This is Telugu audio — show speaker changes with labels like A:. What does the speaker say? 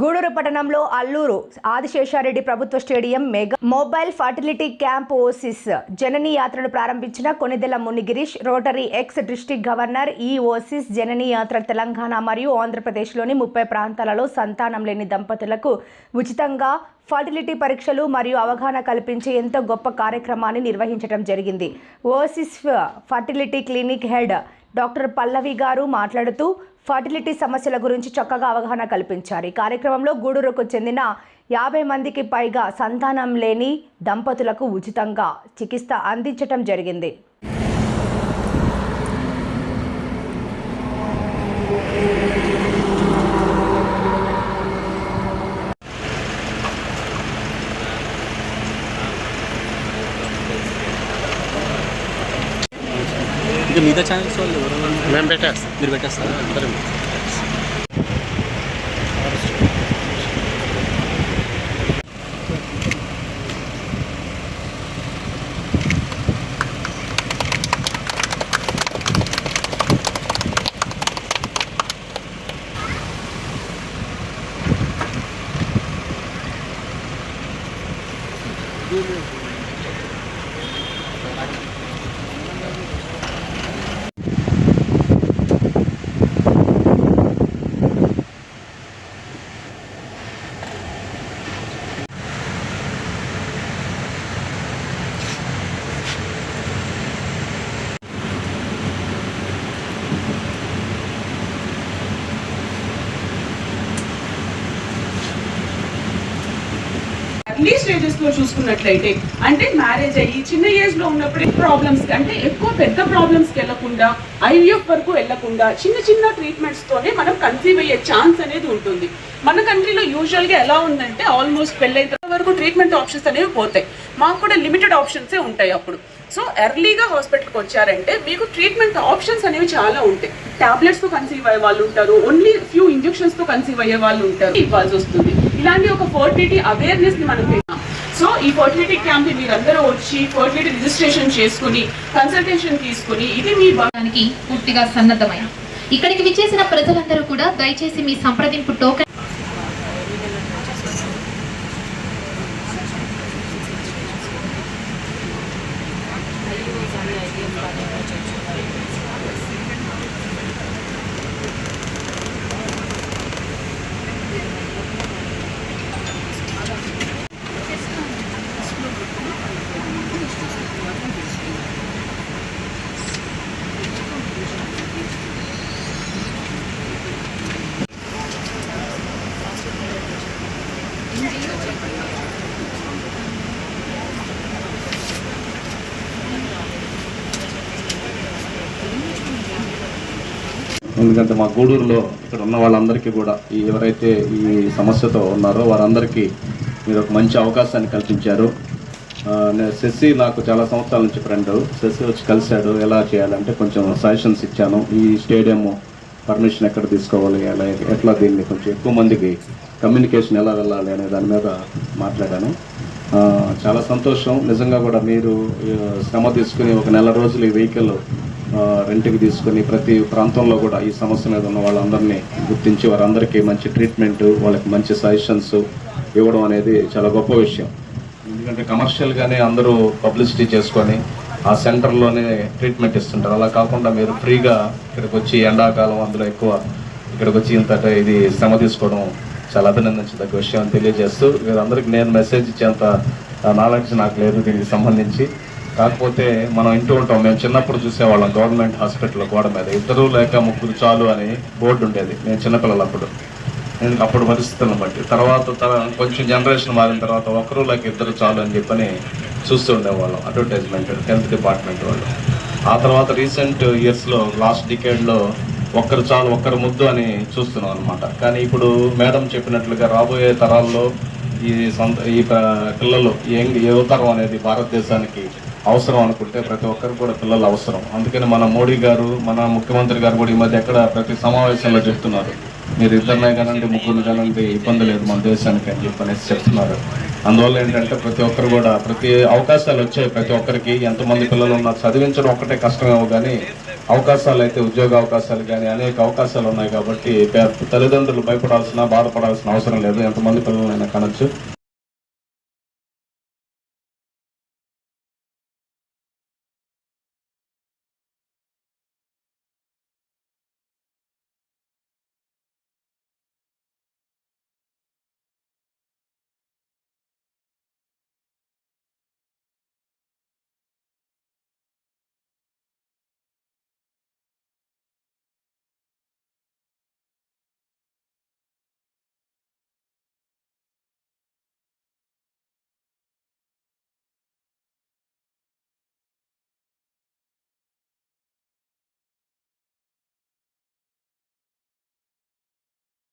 A: గూడూరు పట్టణంలో అల్లూరు ఆదిశేషారెడ్డి ప్రభుత్వ stadium mega mobile fertility camp Oasis Janani యాత్రను ప్రారంభించిన Konidela Munigirish Rotary ex district governor ఈ ఓసిస్ జననీ యాత్ర తెలంగాణ మరియు ఆంధ్రప్రదేశ్లోని ముప్పై ప్రాంతాలలో సంతానం లేని దంపతులకు ఉచితంగా ఫర్టిలిటీ పరీక్షలు మరియు అవగాహన కల్పించే ఎంతో గొప్ప కార్యక్రమాన్ని నిర్వహించడం జరిగింది. Oasis fertility clinic head doctor Pallavi గారు మాట్లాడుతూ ఫర్టిలిటీ సమస్యల గురించి చక్కగా అవగాహన కల్పించారు. ఈ కార్యక్రమంలో గూడూరుకు చెందిన యాభై మందికి పైగా సంతానం లేని దంపతులకు ఉచితంగా చికిత్స అందించటం జరిగింది.
B: ఇంకా మిగతా ఛానల్స్ వాళ్ళు ఎవరు
C: మేము పెట్టేస్తాం
B: మీరు పెట్టేస్తారా
C: అందరం
D: ఎర్లీ స్టేజెస్లో చూసుకున్నట్లయితే అంటే మ్యారేజ్ అయ్యి చిన్న ఏజ్లో ఉన్నప్పుడే ప్రాబ్లమ్స్ అంటే ఎక్కువ పెద్ద ప్రాబ్లమ్స్కి వెళ్ళకుండా ఐవీఎఫ్ వరకు వెళ్ళకుండా చిన్న చిన్న ట్రీట్మెంట్స్తోనే మనం కన్సీవ్ అయ్యే ఛాన్స్ అనేది ఉంటుంది. మన కంట్రీలో యూజువల్గా ఎలా ఉందంటే ఆల్మోస్ట్ పెళ్ళైన వరకు ట్రీట్మెంట్ ఆప్షన్స్ అనేవి పోతాయి. మాకు కూడా లిమిటెడ్ ఆప్షన్సే ఉంటాయి అప్పుడు. సో ఎర్లీగా హాస్పిటల్కి వచ్చారంటే మీకు ట్రీట్మెంట్ ఆప్షన్స్ అనేవి చాలా ఉంటాయి. టాబ్లెట్స్తో కన్సీవ్ అయ్యే వాళ్ళు ఉంటారు ఓన్లీ ఫ్యూ ఇంజెక్షన్స్తో కన్సీవ్ అయ్యే వాళ్ళు ఉంటారు. ఇవ్వాల్సి వస్తుంది. ఇలాంటి ఒక ఫర్టిలిటీ అవేర్నెస్ని మనం సో ఈ ఫర్టిలిటీ క్యాంప్ మీరందరూ వచ్చి ఫర్టిలిటీ రిజిస్ట్రేషన్ చేసుకుని కన్సల్టేషన్ తీసుకుని ఇది మీ
E: భాగానికి పూర్తిగా సన్నద్ధమైన. ఇక్కడికి విచ్చేసిన ప్రజలందరూ కూడా దయచేసి మీ సంప్రదింపు టోకెన్
F: ఎందుకంటే మా గూడూరులో ఇక్కడ ఉన్న వాళ్ళందరికీ కూడా ఈ ఎవరైతే ఈ సమస్యతో ఉన్నారో వారందరికీ మీరు ఒక మంచి అవకాశాన్ని కల్పించారు. శశి నాకు చాలా సంవత్సరాల నుంచి ఫ్రెండ్. శశి వచ్చి కలిశాడు. ఎలా చేయాలంటే కొంచెం సజెషన్స్ ఇచ్చాను. ఈ స్టేడియం పర్మిషన్ ఎక్కడ తీసుకోవాలి ఎలా ఎట్లా దీన్ని కొంచెం ఎక్కువ మందికి కమ్యూనికేషన్ ఎలా వెళ్ళాలి అనే దాని మీద మాట్లాడాను. చాలా సంతోషం. నిజంగా కూడా మీరు శ్రమ తీసుకుని ఒక నెల రోజులు ఈ వెహికల్ రెంట్కి తీసుకొని ప్రతి ప్రాంతంలో కూడా ఈ సమస్య మీద ఉన్న వాళ్ళందరినీ గుర్తించి వారందరికీ మంచి ట్రీట్మెంట్ వాళ్ళకి మంచి సజెషన్స్ ఇవ్వడం అనేది చాలా గొప్ప విషయం. ఎందుకంటే కమర్షియల్గానే అందరూ పబ్లిసిటీ చేసుకొని ఆ సెంటర్లోనే ట్రీట్మెంట్ ఇస్తుంటారు. అలా కాకుండా మీరు ఫ్రీగా ఇక్కడికి వచ్చి ఎండాకాలం అందులో ఎక్కువ ఇక్కడికి వచ్చి ఇంత ఇది శ్రమ తీసుకోవడం చాలా అభినందించదగ్గ విషయం తెలియజేస్తూ తెలియజేస్తూ వీరందరికీ నేను మెసేజ్ ఇచ్చేంత నాలెడ్జ్ నాకు లేదు దీనికి సంబంధించి. కాకపోతే మనం ఇంటూ ఉంటాం మేము చిన్నప్పుడు చూసేవాళ్ళం గవర్నమెంట్ హాస్పిటల్ గోడ మీద ఇద్దరు లేక ముగ్గురు చాలు అని బోర్డు ఉండేది నేను చిన్నపిల్లలప్పుడు. నేను అప్పుడు పరిస్థితులను బట్టి. తర్వాత తర- కొంచెం జనరేషన్ మారిన తర్వాత ఒకరు లేక ఇద్దరు చాలు అని చెప్పని చూస్తూ ఉండేవాళ్ళం అడ్వర్టైజ్మెంట్ హెల్త్ డిపార్ట్మెంట్ వాళ్ళు. ఆ తర్వాత రీసెంట్ ఇయర్స్లో లాస్ట్ డికేడ్లో ఒక్కరు చాలు ఒక్కరు ముద్దు అని చూస్తున్నాం అనమాట కానీ ఇప్పుడు మేడం చెప్పినట్లుగా రాబోయే తరాల్లో ఈ సొంత ఈ పిల్లలు యంగ్ యువతరం అనేది భారతదేశానికి అవసరం అనుకుంటే ప్రతి ఒక్కరికి కూడా పిల్లలు అవసరం. అందుకని మన మోడీ గారు మన ముఖ్యమంత్రి గారు కూడా ఈ మధ్య ఎక్కడ ప్రతి సమావేశంలో చెప్తున్నారు. మీరు ఇద్దరినే కానండి ముగ్గురు కానండి ఇబ్బంది లేదు మన దేశానికి అని చెప్పి అనేసి చెప్తున్నారు. అందువల్ల ఏంటంటే ప్రతి ఒక్కరు కూడా ప్రతి అవకాశాలు వచ్చాయి ప్రతి ఒక్కరికి. ఎంతమంది పిల్లలు ఉన్నారు చదివించడం ఒక్కటే కష్టమేమో కానీ అవకాశాలు అయితే ఉద్యోగ అవకాశాలు కానీ అనేక అవకాశాలు ఉన్నాయి కాబట్టి తల్లిదండ్రులు భయపడాల్సిన బాధపడాల్సిన అవసరం లేదు. ఎంతమంది పిల్లలైనా కనొచ్చు.